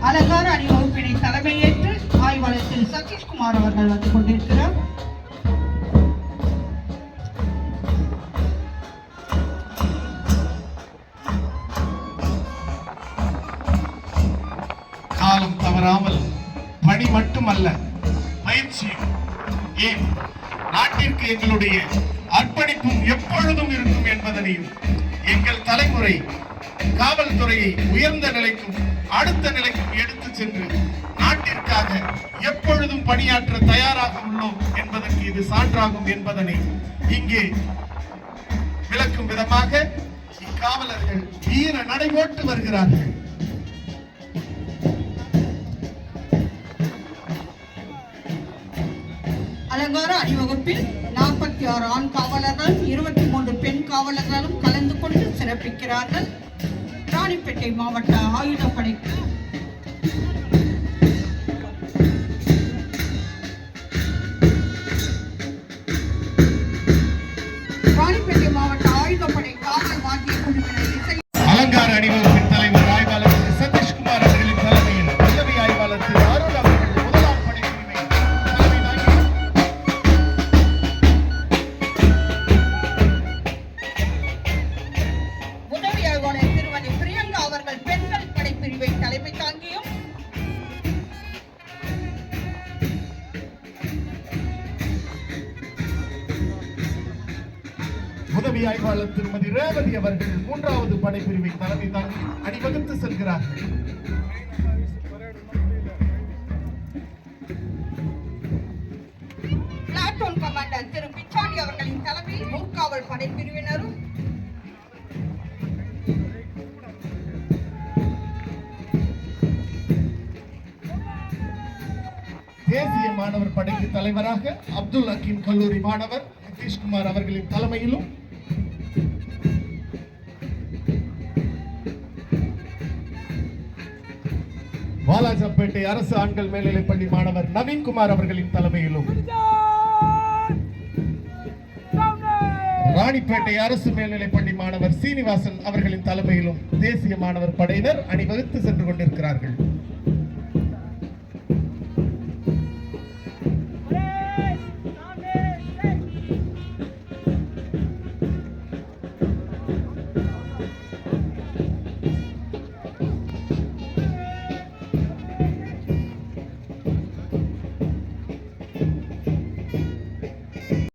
அலங்கார அணிவகுப்பினை தலைமையேற்று ஆய்வாளர் திரு சதீஷ்குமார் அவர்கள் வந்து கொண்டிருக்கிறார். காலம் தவறாமல் பணி மட்டுமல்ல பயிற்சியும் ஏன் நாட்டிற்கு எங்களுடைய அர்ப்பணிப்பும் எப்பொழுதும் இருக்கும் என்பதனையும் எங்கள் தலைமுறை காவல்துறையை உயர்ந்த நிலைக்கும் அடுத்த நிலைக்கும் எடுத்து சென்று நாட்டிற்காக எப்பொழுதும் பணியாற்ற தயாராக உள்ளோம் என்பதற்கு இது சான்றாகும் என்பதனை இங்கே விளக்கும் விதமாக இக்காவலர்கள் வீர நடைபோட்டு வருகிறார்கள். அலங்கார அணிவகுப்பில் நாற்பத்தி ஆறு ஆண் காவலர்கள் இருபத்தி மூன்று பெண் காவலர்களும் கலந்து கொண்டு சிறப்பிக்கிறார்கள். ராணிப்பேட்டை மாவட்ட ஆயுதப்படைக்கு. ராணிப்பேட்டை மாவட்ட ஆயுதப்படை தலைமை தாங்கியும் உதவி ஆய்வாளர் திருமதி ரேவதி அவர்கள் மூன்றாவது படைப்பிரிவை தலைமை தாங்கி அணிவகுத்து செல்கிறார்கள் கமாண்டர் திரு பிச்சாண்டி அவர்களின் தலைமையில் ஊர்காவல் படைப்பிரிவினரும் தேசிய மாணவர் படைக்கு தலைவராக அப்துல் ஹக்கீம் கல்லூரி மாணவர் நிதிஷ்குமார் அவர்களின் தலைமையிலும் வாலாஜாப்பேட்டை அரசு ஆண்கள் மேல்நிலைப்பள்ளி மாணவர் நவீன்குமார் அவர்களின் தலைமையிலும் ராணிப்பேட்டை அரசு மேல்நிலைப்பள்ளி மாணவர் சீனிவாசன் அவர்களின் தலைமையிலும் தேசிய மாணவர் படையினர் அணிவகுத்து சென்று கொண்டிருக்கிறார்கள்.